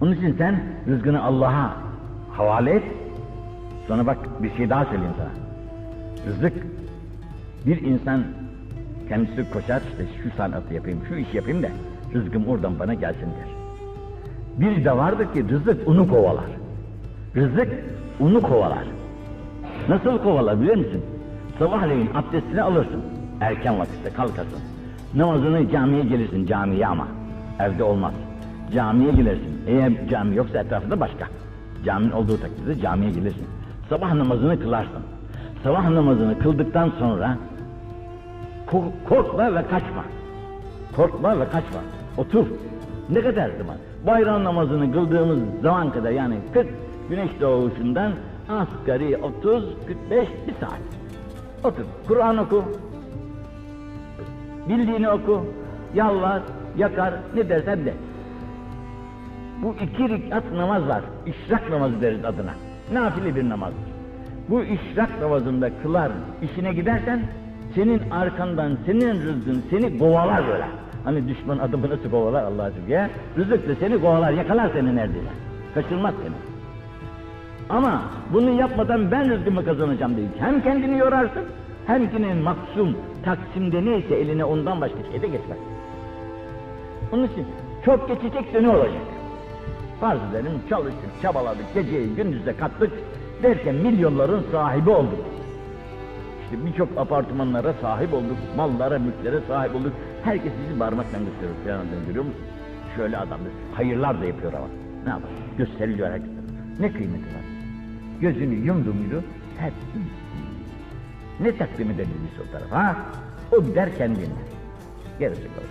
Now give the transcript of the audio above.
Onun için sen rızkını Allah'a havale et. Sonra bak bir şey daha söyleyeyim sana. Rızık bir insan kendisi koşar işte şu sanatı yapayım, şu işi yapayım da rızkım oradan bana gelsin der. Bir de vardır ki rızık unu kovalar. Rızık unu kovalar. Nasıl kovalar biliyor musun? Sabahleyin abdestini alırsın. Erken vakitte kalkarsın. Namazını camiye gelirsin camiye ama. Evde olmaz. Camiye gelirsin. Eğer cami yoksa etrafında başka. Caminin olduğu takdirde camiye gelirsin. Sabah namazını kılarsın. Sabah namazını kıldıktan sonra ko- korkma ve kaçma. Korkma ve kaçma. Otur. Ne kadar zaman? Bayram namazını kıldığımız zaman kadar yani 40 güneş doğuşundan asgari 30 45 bir saat. Otur. Kur'an oku. Bildiğini oku. Yalvar, yakar, ne dersen de. Bu iki rekat namaz var. İşrak namazı deriz adına. Nafile bir namazdır. Bu işrak namazında kılar, işine gidersen senin arkandan senin rızkın seni kovalar böyle. Hani düşman adımı nasıl kovalar Allah'a şükür ya. Rızık da seni kovalar, yakalar seni neredeyse. Kaçırmaz seni. Ama bunu yapmadan ben rızkımı kazanacağım değil. Hem kendini yorarsın, hem kinin maksum, taksimde neyse eline ondan başka şey de geçmez. Onun için çok geçecekse ne olacak? Farz edelim çalıştık, çabaladık, geceyi gündüze kattık derken milyonların sahibi olduk. İşte birçok apartmanlara sahip olduk, mallara, mülklere sahip olduk. Herkes bizi parmakla gösteriyor adam görüyor musun? Şöyle adamdır. Hayırlar da yapıyor ama. Ne yapar? Gösteriliyor herkese. Ne kıymeti var? Gözünü yumdu muydu? Hep ne takdim edildi o tarafa? O gider kendine. Gerisi kalır.